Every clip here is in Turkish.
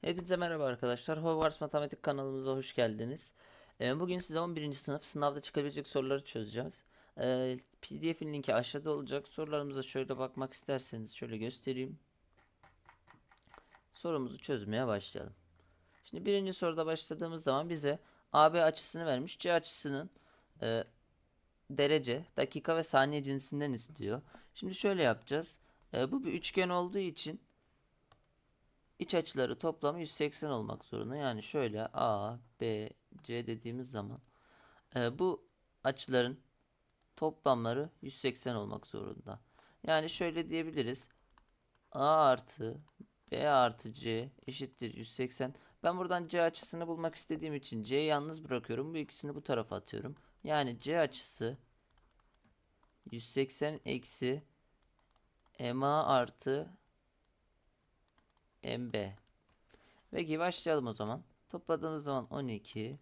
Hepinize merhaba arkadaşlar. Hogwarts Matematik kanalımıza hoş geldiniz. Ee, Bugün size 11. sınıf sınavda çıkabilecek soruları çözeceğiz. Ee, PDF'in linki aşağıda olacak. Sorularımıza şöyle bakmak isterseniz şöyle göstereyim. Sorumuzu çözmeye başlayalım. Şimdi birinci soruda başladığımız zaman bize AB açısını vermiş. C açısının e, derece, dakika ve saniye cinsinden istiyor. Şimdi şöyle yapacağız. E, bu bir üçgen olduğu için İç açıları toplamı 180 olmak zorunda. Yani şöyle A, B, C dediğimiz zaman e, bu açıların toplamları 180 olmak zorunda. Yani şöyle diyebiliriz. A artı B artı C eşittir 180. Ben buradan C açısını bulmak istediğim için C'yi yalnız bırakıyorum. Bu ikisini bu tarafa atıyorum. Yani C açısı 180 eksi MA artı MB. Peki başlayalım o zaman. Topladığımız zaman 12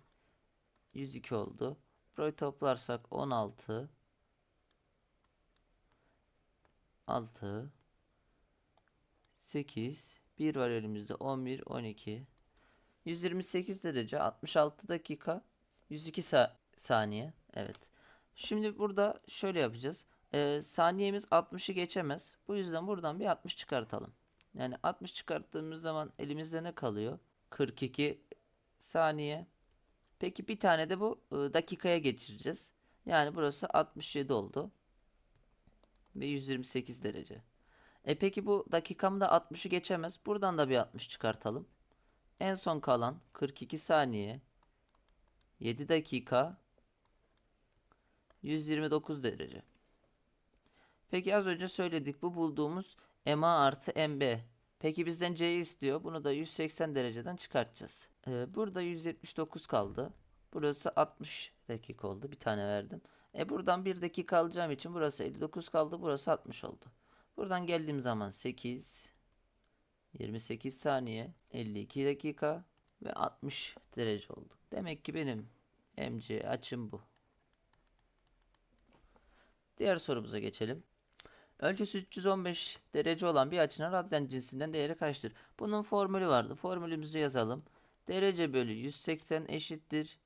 102 oldu. Burayı toplarsak 16 6 8 1 var elimizde 11 12 128 derece 66 dakika 102 sa- saniye evet şimdi burada şöyle yapacağız Ee, saniyemiz 60'ı geçemez bu yüzden buradan bir 60 çıkartalım yani 60 çıkarttığımız zaman elimizde ne kalıyor 42 saniye peki bir tane de bu e, dakikaya geçireceğiz yani burası 67 oldu ve 128 derece e peki bu dakikamda 60'ı geçemez. Buradan da bir 60 çıkartalım. En son kalan 42 saniye 7 dakika 129 derece. Peki az önce söyledik bu bulduğumuz MA artı MB. Peki bizden C'yi istiyor. Bunu da 180 dereceden çıkartacağız. Ee, burada 179 kaldı. Burası 60 dakika oldu. Bir tane verdim. E buradan 1 dakika alacağım için burası 59 kaldı. Burası 60 oldu. Buradan geldiğim zaman 8 28 saniye 52 dakika ve 60 derece oldu. Demek ki benim MC açım bu. Diğer sorumuza geçelim. Ölçüsü 315 derece olan bir açının radyan cinsinden değeri kaçtır? Bunun formülü vardı. Formülümüzü yazalım. Derece bölü 180 eşittir.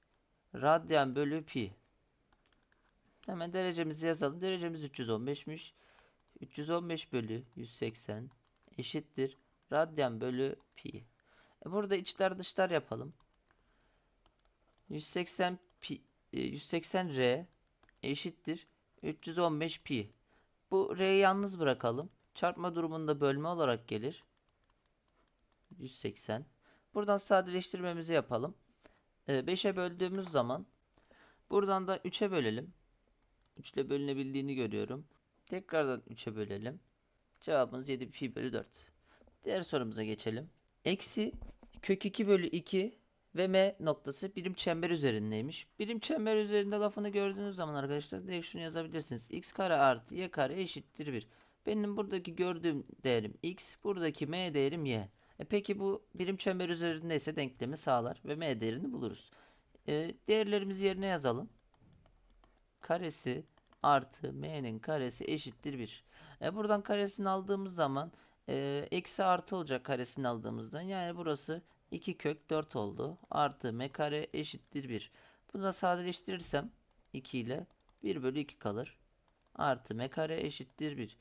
Radyan bölü pi. Hemen derecemizi yazalım. Derecemiz 315'miş. 315 bölü 180 eşittir. Radyan bölü pi. E burada içler dışlar yapalım. 180 pi, e, 180 r eşittir 315 pi. Bu r'yi yalnız bırakalım. Çarpma durumunda bölme olarak gelir. 180. Buradan sadeleştirmemizi yapalım. 5'e böldüğümüz zaman buradan da 3'e bölelim. 3 ile bölünebildiğini görüyorum. Tekrardan 3'e bölelim. Cevabımız 7 pi bölü 4. Diğer sorumuza geçelim. Eksi kök 2 bölü 2 ve m noktası birim çember üzerindeymiş. Birim çember üzerinde lafını gördüğünüz zaman arkadaşlar direkt şunu yazabilirsiniz. x kare artı y kare eşittir 1. Benim buradaki gördüğüm değerim x, buradaki m değerim y. E peki bu birim çember üzerindeyse denklemi sağlar ve m değerini buluruz. E, değerlerimizi yerine yazalım. Karesi artı m'nin karesi eşittir 1. E buradan karesini aldığımız zaman e, eksi artı olacak karesini aldığımızdan. Yani burası 2 kök 4 oldu. Artı m kare eşittir 1. Bunu da sadeleştirirsem 2 ile 1 bölü 2 kalır. Artı m kare eşittir 1.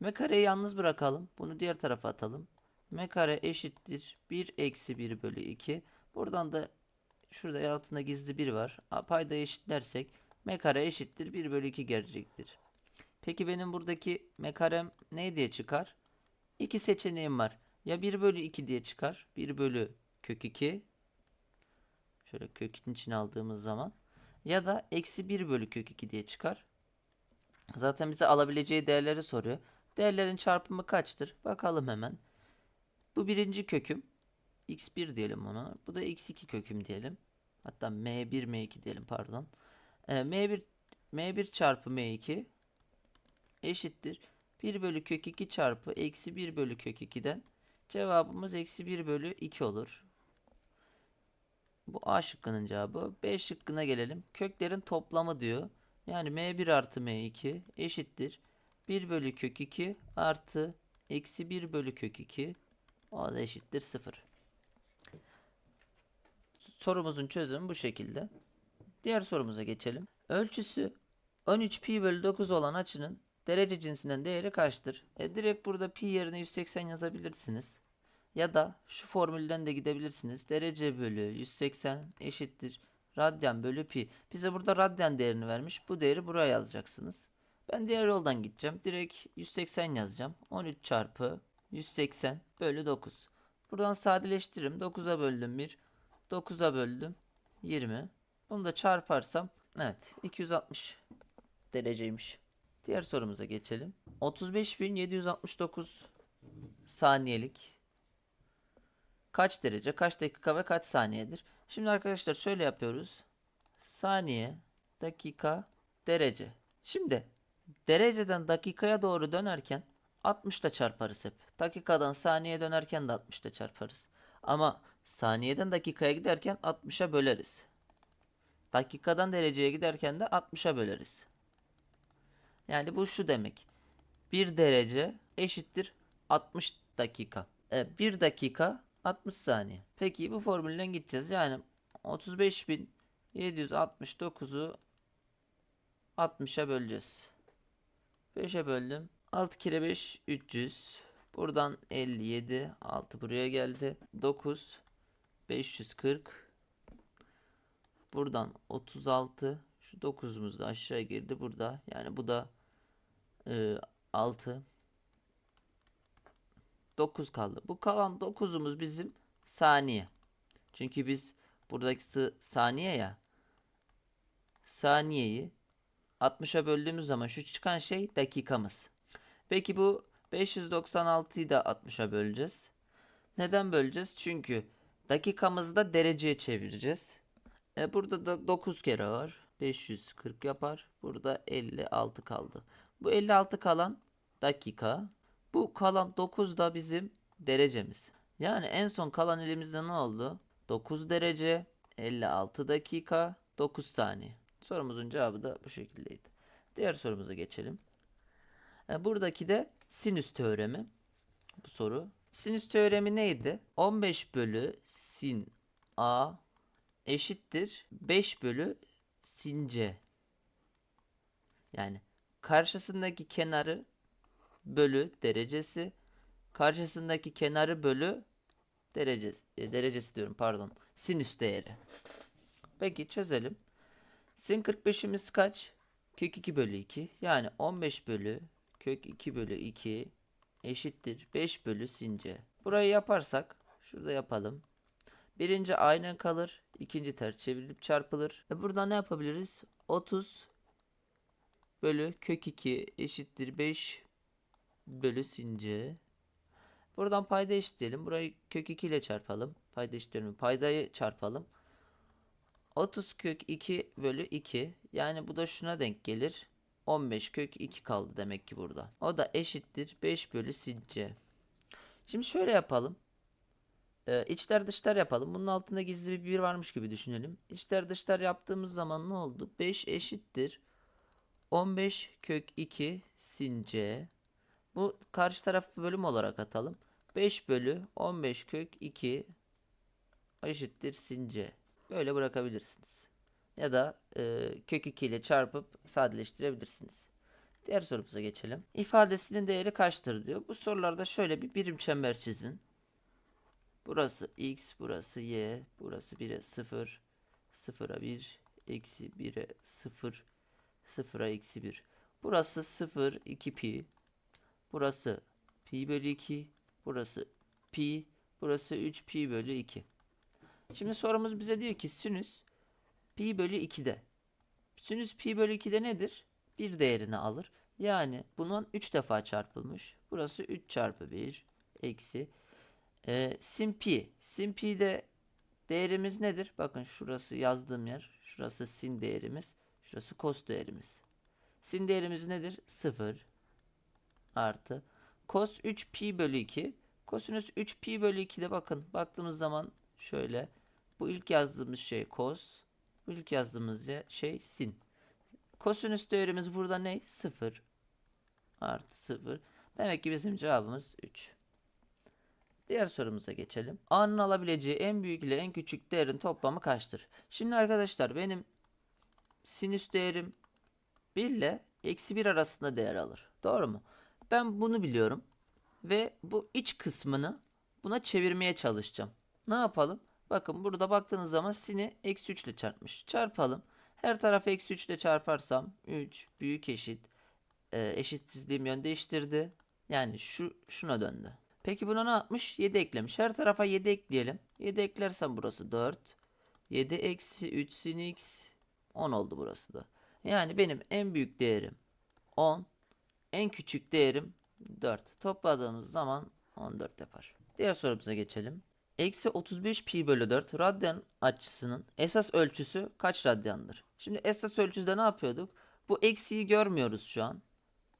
m kareyi yalnız bırakalım. Bunu diğer tarafa atalım. m kare eşittir 1 eksi 1 bölü 2. Buradan da şurada altında gizli 1 var. Payda eşitlersek m kare eşittir 1 bölü 2 gelecektir. Peki benim buradaki m karem ne diye çıkar? İki seçeneğim var. Ya 1 bölü 2 diye çıkar. 1 bölü kök 2. Şöyle kökün içine aldığımız zaman. Ya da eksi 1 bölü kök 2 diye çıkar. Zaten bize alabileceği değerleri soruyor. Değerlerin çarpımı kaçtır? Bakalım hemen. Bu birinci köküm. x1 diyelim ona. Bu da x2 köküm diyelim. Hatta m1 m2 diyelim pardon. Ee, m1 m1 çarpı m2 eşittir. 1 bölü kök 2 çarpı eksi 1 bölü kök 2'den cevabımız eksi 1 bölü 2 olur. Bu A şıkkının cevabı. B şıkkına gelelim. Köklerin toplamı diyor. Yani m1 artı m2 eşittir. 1 bölü kök 2 artı eksi 1 bölü kök 2 o da eşittir 0. Sorumuzun çözümü bu şekilde. Diğer sorumuza geçelim. Ölçüsü 13 pi bölü 9 olan açının derece cinsinden değeri kaçtır? E, direkt burada pi yerine 180 yazabilirsiniz. Ya da şu formülden de gidebilirsiniz. Derece bölü 180 eşittir radyan bölü pi. Bize burada radyan değerini vermiş. Bu değeri buraya yazacaksınız. Ben diğer yoldan gideceğim. Direkt 180 yazacağım. 13 çarpı 180 bölü 9. Buradan sadeleştiririm. 9'a böldüm 1. 9'a böldüm 20. Bunu da çarparsam evet 260 dereceymiş. Diğer sorumuza geçelim. 35.769 saniyelik kaç derece, kaç dakika ve kaç saniyedir? Şimdi arkadaşlar şöyle yapıyoruz. Saniye, dakika, derece. Şimdi dereceden dakikaya doğru dönerken 60 ile çarparız hep. Dakikadan saniyeye dönerken de 60 ile çarparız. Ama saniyeden dakikaya giderken 60'a böleriz. Dakikadan dereceye giderken de 60'a böleriz. Yani bu şu demek. 1 derece eşittir 60 dakika. E, 1 dakika 60 saniye. Peki bu formülden gideceğiz. Yani 35.769'u 60'a böleceğiz. 5'e böldüm. 6 kere 5 300. Buradan 57. 6 buraya geldi. 9 540. Buradan 36. Şu 9'umuz da aşağı girdi burada. Yani bu da e, 6. 9 kaldı. Bu kalan 9'umuz bizim saniye. Çünkü biz buradaki saniye ya. Saniyeyi 60'a böldüğümüz zaman şu çıkan şey dakikamız. Peki bu 596'yı da 60'a böleceğiz. Neden böleceğiz? Çünkü dakikamızda dereceye çevireceğiz. E burada da 9 kere var. 540 yapar. Burada 56 kaldı. Bu 56 kalan dakika. Bu kalan 9 da bizim derecemiz. Yani en son kalan elimizde ne oldu? 9 derece, 56 dakika, 9 saniye. Sorumuzun cevabı da bu şekildeydi. Diğer sorumuza geçelim. E, Buradaki de sinüs teoremi. Bu soru. Sinüs teoremi neydi? 15 bölü sin A eşittir 5 bölü sin C. Yani karşısındaki kenarı bölü derecesi karşısındaki kenarı bölü derecesi, e, derecesi diyorum pardon sinüs değeri. Peki çözelim. Sin 45'imiz kaç? Kök 2 bölü 2 yani 15 bölü kök 2 bölü 2 eşittir 5 bölü sin C. Burayı yaparsak şurada yapalım. Birinci aynen kalır. ikinci ters çevrilip çarpılır. E burada ne yapabiliriz? 30 bölü kök 2 eşittir 5 bölü sin C. Buradan payda eşitleyelim. Burayı kök 2 ile çarpalım. Payda eşitleyelim. Paydayı çarpalım. 30 kök 2 bölü 2. Yani bu da şuna denk gelir. 15 kök 2 kaldı demek ki burada. O da eşittir 5 bölü sin C. Şimdi şöyle yapalım. Ee, içler dışlar yapalım. Bunun altında gizli bir 1 varmış gibi düşünelim. İçler dışlar yaptığımız zaman ne oldu? 5 eşittir 15 kök 2 sin C. Bu karşı tarafı bölüm olarak atalım. 5 bölü 15 kök 2 eşittir sin C. Böyle bırakabilirsiniz. Ya da e, kök 2 ile çarpıp sadeleştirebilirsiniz. Diğer sorumuza geçelim. İfadesinin değeri kaçtır diyor. Bu sorularda şöyle bir birim çember çizin. Burası x, burası y, burası 1'e 0, 0'a 1, eksi 1'e 0, 0'a eksi 1. Burası 0, 2 pi. Burası pi bölü 2. Burası pi. Burası 3 pi bölü 2. Şimdi sorumuz bize diyor ki sinüs pi bölü 2'de. Sinüs pi bölü 2'de nedir? Bir değerini alır. Yani bunun 3 defa çarpılmış. Burası 3 çarpı 1 eksi. E, sin pi. Sin pi'de değerimiz nedir? Bakın şurası yazdığım yer. Şurası sin değerimiz. Şurası cos değerimiz. Sin değerimiz nedir? 0 artı cos 3 pi bölü 2. Kosinüs 3 pi bölü 2'de bakın baktığımız zaman şöyle bu ilk yazdığımız şey cos bu ilk yazdığımız ya- şey sin. Kosinüs değerimiz burada ne? 0 artı 0. Demek ki bizim cevabımız 3. Diğer sorumuza geçelim. A'nın alabileceği en büyük ile en küçük değerin toplamı kaçtır? Şimdi arkadaşlar benim sinüs değerim 1 ile eksi 1 arasında değer alır. Doğru mu? Ben bunu biliyorum. Ve bu iç kısmını buna çevirmeye çalışacağım. Ne yapalım? Bakın burada baktığınız zaman sini eksi 3 ile çarpmış. Çarpalım. Her tarafı eksi 3 ile çarparsam 3 büyük eşit e, eşitsizliğim yön değiştirdi. Yani şu şuna döndü. Peki buna ne yapmış? 7 eklemiş. Her tarafa 7 ekleyelim. 7 eklersem burası 4. 7 eksi 3 sin x 10 oldu burası da. Yani benim en büyük değerim 10. En küçük değerim 4. Topladığımız zaman 14 yapar. Diğer sorumuza geçelim. Eksi 35 pi bölü 4 radyan açısının esas ölçüsü kaç radyandır? Şimdi esas ölçüde ne yapıyorduk? Bu eksiği görmüyoruz şu an.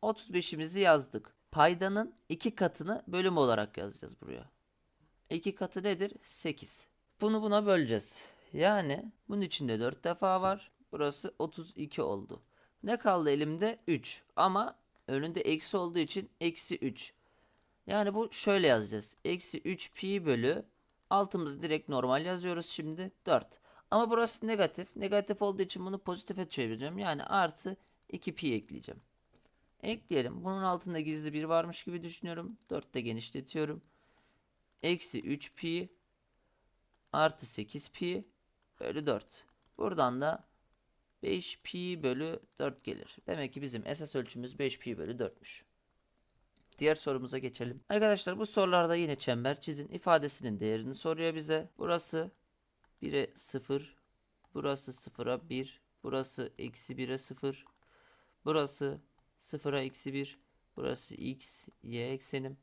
35'imizi yazdık. Paydanın iki katını bölüm olarak yazacağız buraya. İki katı nedir? 8. Bunu buna böleceğiz. Yani bunun içinde 4 defa var. Burası 32 oldu. Ne kaldı elimde? 3. Ama önünde eksi olduğu için eksi 3. Yani bu şöyle yazacağız. Eksi 3 pi bölü altımızı direkt normal yazıyoruz şimdi 4. Ama burası negatif. Negatif olduğu için bunu pozitife çevireceğim. Yani artı 2 pi ekleyeceğim. Ekleyelim. Bunun altında gizli bir varmış gibi düşünüyorum. 4 de genişletiyorum. Eksi 3 pi artı 8 pi bölü 4. Buradan da 5 pi bölü 4 gelir. Demek ki bizim esas ölçümüz 5 pi bölü 4'müş. Diğer sorumuza geçelim. Arkadaşlar bu sorularda yine çember çizin ifadesinin değerini soruyor bize. Burası 1'e 0. Burası 0'a 1. Burası eksi 1'e 0. Burası 0'a eksi 1. Burası x, y eksenim.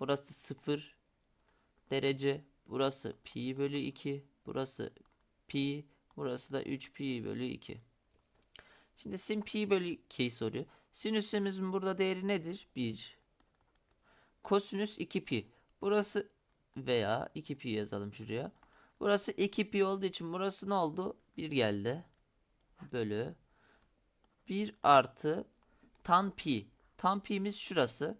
Burası 0 derece. Burası pi bölü 2. Burası pi. Burası da 3 pi bölü 2. Şimdi sin pi bölü 2'yi soruyor. Sinüsümüzün burada değeri nedir? 1. Kosinüs 2 pi. Burası veya 2 pi yazalım şuraya. Burası 2 pi olduğu için burası ne oldu? 1 geldi. Bölü 1 artı tan pi. Tan pi'miz şurası.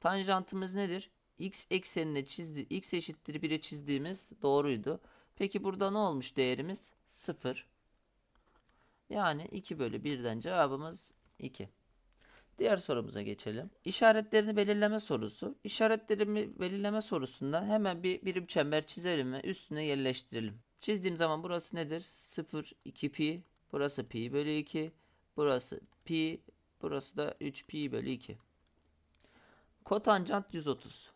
Tanjantımız nedir? X eksenine çizdi. X eşittir 1'e çizdiğimiz doğruydu. Peki burada ne olmuş değerimiz? 0. Yani 2 bölü 1'den cevabımız 2. Diğer sorumuza geçelim. İşaretlerini belirleme sorusu. İşaretlerimi belirleme sorusunda hemen bir birim çember çizelim ve üstüne yerleştirelim. Çizdiğim zaman burası nedir? 0, 2 pi. Burası pi bölü 2. Burası pi. Burası da 3 pi bölü 2. Kotanjant 130.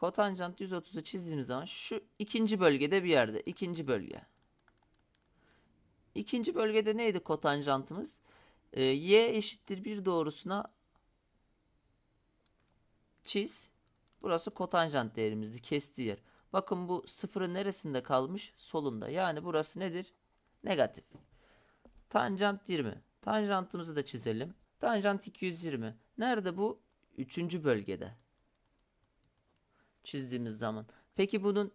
Kotanjant 130'u çizdiğimiz zaman şu ikinci bölgede bir yerde. ikinci bölge. İkinci bölgede neydi kotanjantımız? Ee, y eşittir 1 doğrusuna çiz. Burası kotanjant değerimizdi. Kestiği yer. Bakın bu sıfırın neresinde kalmış? Solunda. Yani burası nedir? Negatif. Tanjant 20. Tanjantımızı da çizelim. Tanjant 220. Nerede bu? Üçüncü bölgede. Çizdiğimiz zaman. Peki bunun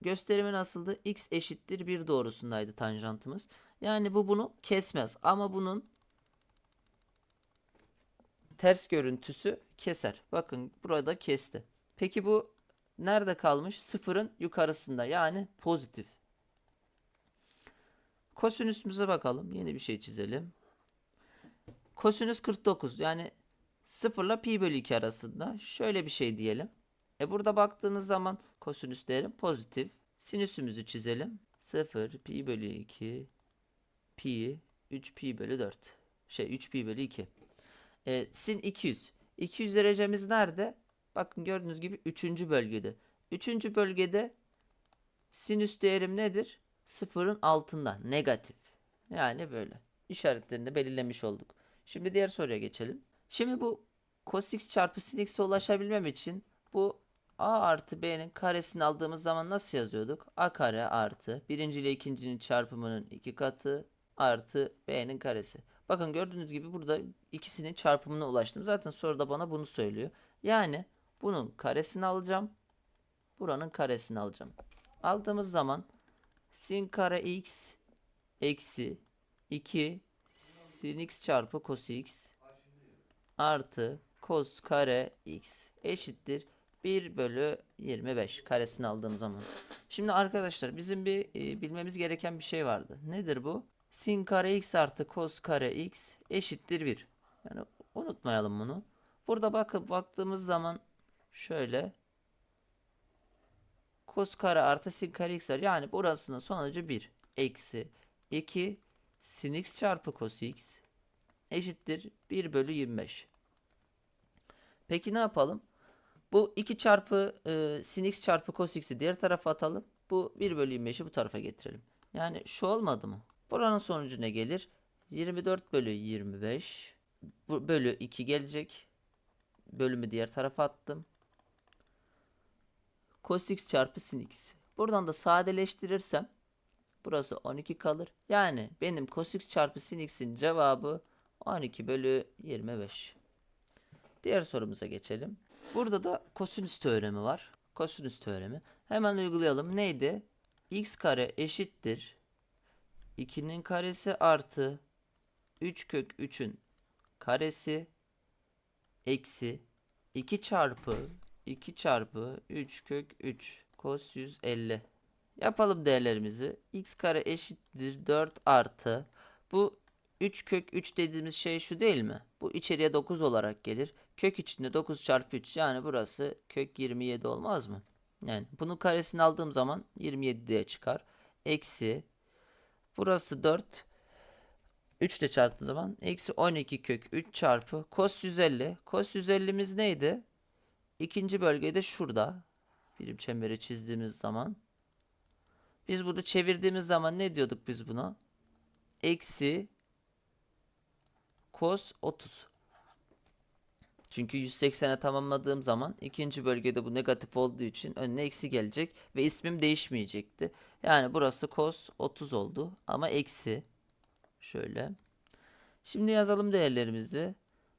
gösterimi nasıldı? X eşittir 1 doğrusundaydı tanjantımız. Yani bu bunu kesmez. Ama bunun ters görüntüsü keser. Bakın burada kesti. Peki bu nerede kalmış? Sıfırın yukarısında. Yani pozitif. Kosinüsümüze bakalım. Yeni bir şey çizelim. Kosinüs 49. Yani 0 ile pi bölü 2 arasında. Şöyle bir şey diyelim. E burada baktığınız zaman kosinüs değerim pozitif. Sinüsümüzü çizelim. 0 pi bölü 2 pi 3 pi bölü 4. Şey 3 pi bölü 2. E, sin 200. 200 derecemiz nerede? Bakın gördüğünüz gibi 3. bölgede. 3. bölgede sinüs değerim nedir? Sıfırın altında. Negatif. Yani böyle. İşaretlerini belirlemiş olduk. Şimdi diğer soruya geçelim. Şimdi bu cos x çarpı sin x'e ulaşabilmem için bu a artı b'nin karesini aldığımız zaman nasıl yazıyorduk? a kare artı birinci ile ikincinin çarpımının iki katı artı b'nin karesi. Bakın gördüğünüz gibi burada ikisinin çarpımına ulaştım. Zaten soruda bana bunu söylüyor. Yani bunun karesini alacağım. Buranın karesini alacağım. Aldığımız zaman sin kare x eksi 2 sin x çarpı cos x artı cos kare x eşittir 1 bölü 25 karesini aldığım zaman. Şimdi arkadaşlar bizim bir e, bilmemiz gereken bir şey vardı. Nedir bu? Sin kare x artı cos kare x eşittir 1. Yani unutmayalım bunu. Burada bakın baktığımız zaman şöyle cos kare artı sin kare x var. Yani burasının sonucu 1 eksi 2 sin x çarpı cos x eşittir 1 bölü 25. Peki ne yapalım? Bu 2 çarpı e, sin x çarpı cos x'i diğer tarafa atalım. Bu 1 bölü 25'i bu tarafa getirelim. Yani şu olmadı mı? Buranın sonucu ne gelir? 24 bölü 25 bu bölü 2 gelecek. Bölümü diğer tarafa attım. Cos x çarpı sin x. Buradan da sadeleştirirsem burası 12 kalır. Yani benim cos x çarpı sin x'in cevabı 12 bölü 25. Diğer sorumuza geçelim. Burada da kosinüs teoremi var. Kosinüs teoremi. Hemen uygulayalım. Neydi? x kare eşittir 2'nin karesi artı 3 kök 3'ün karesi eksi 2 çarpı 2 çarpı 3 kök 3 cos 150. Yapalım değerlerimizi. x kare eşittir 4 artı bu 3 kök 3 dediğimiz şey şu değil mi? Bu içeriye 9 olarak gelir. Kök içinde 9 çarpı 3 yani burası kök 27 olmaz mı? Yani bunun karesini aldığım zaman 27 diye çıkar. Eksi burası 4 3 ile çarptığım zaman eksi 12 kök 3 çarpı cos 150. Cos 150'miz neydi? İkinci bölgede şurada. Birim çemberi çizdiğimiz zaman. Biz bunu çevirdiğimiz zaman ne diyorduk biz buna? Eksi cos 30. Çünkü 180'e tamamladığım zaman ikinci bölgede bu negatif olduğu için önüne eksi gelecek ve ismim değişmeyecekti. Yani burası cos 30 oldu ama eksi şöyle. Şimdi yazalım değerlerimizi.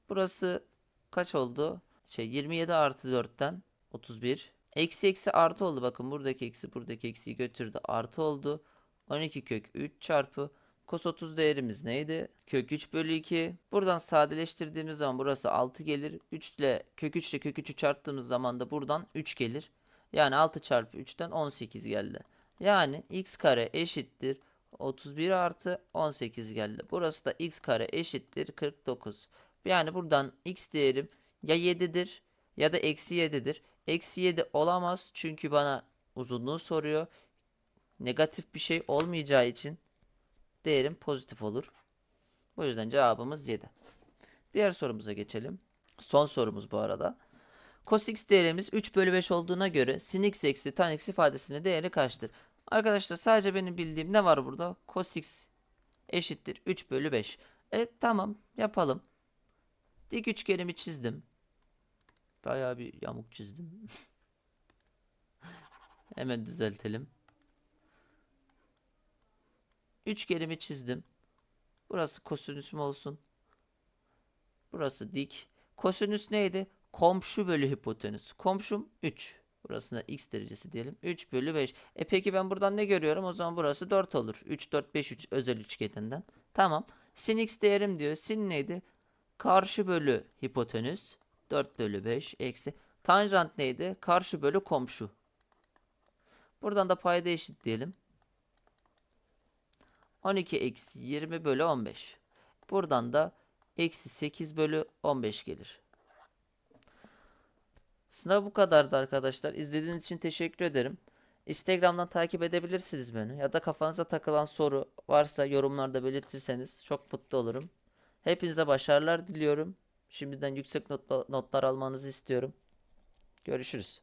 Burası kaç oldu? Şey 27 artı 4'ten 31. Eksi eksi artı oldu. Bakın buradaki eksi buradaki eksiyi götürdü. Artı oldu. 12 kök 3 çarpı Cos 30 değerimiz neydi? Kök 3 bölü 2. Buradan sadeleştirdiğimiz zaman burası 6 gelir. 3 ile kök 3 ile kök 3'ü çarptığımız zaman da buradan 3 gelir. Yani 6 çarpı 3'ten 18 geldi. Yani x kare eşittir 31 artı 18 geldi. Burası da x kare eşittir 49. Yani buradan x değerim ya 7'dir ya da eksi 7'dir. Eksi 7 olamaz çünkü bana uzunluğu soruyor. Negatif bir şey olmayacağı için değerim pozitif olur. Bu yüzden cevabımız 7. Diğer sorumuza geçelim. Son sorumuz bu arada. Cos x değerimiz 3 bölü 5 olduğuna göre sin x eksi tan x ifadesinin değeri kaçtır? Arkadaşlar sadece benim bildiğim ne var burada? Cos x eşittir 3 bölü 5. Evet tamam yapalım. Dik üçgenimi çizdim. Bayağı bir yamuk çizdim. Hemen düzeltelim. Üçgenimi çizdim. Burası kosinüsüm olsun. Burası dik. Kosinüs neydi? Komşu bölü hipotenüs. Komşum 3. Burasına x derecesi diyelim. 3 bölü 5. E peki ben buradan ne görüyorum? O zaman burası 4 olur. 3, 4, 5, 3 özel üçgeninden. Tamam. Sin x değerim diyor. Sin neydi? Karşı bölü hipotenüs. 4 bölü 5 eksi. Tanjant neydi? Karşı bölü komşu. Buradan da payda eşitleyelim. 12 eksi 20 bölü 15. Buradan da eksi 8 bölü 15 gelir. Sınav bu kadardı arkadaşlar. İzlediğiniz için teşekkür ederim. Instagram'dan takip edebilirsiniz beni. Ya da kafanıza takılan soru varsa yorumlarda belirtirseniz çok mutlu olurum. Hepinize başarılar diliyorum. Şimdiden yüksek notla- notlar almanızı istiyorum. Görüşürüz.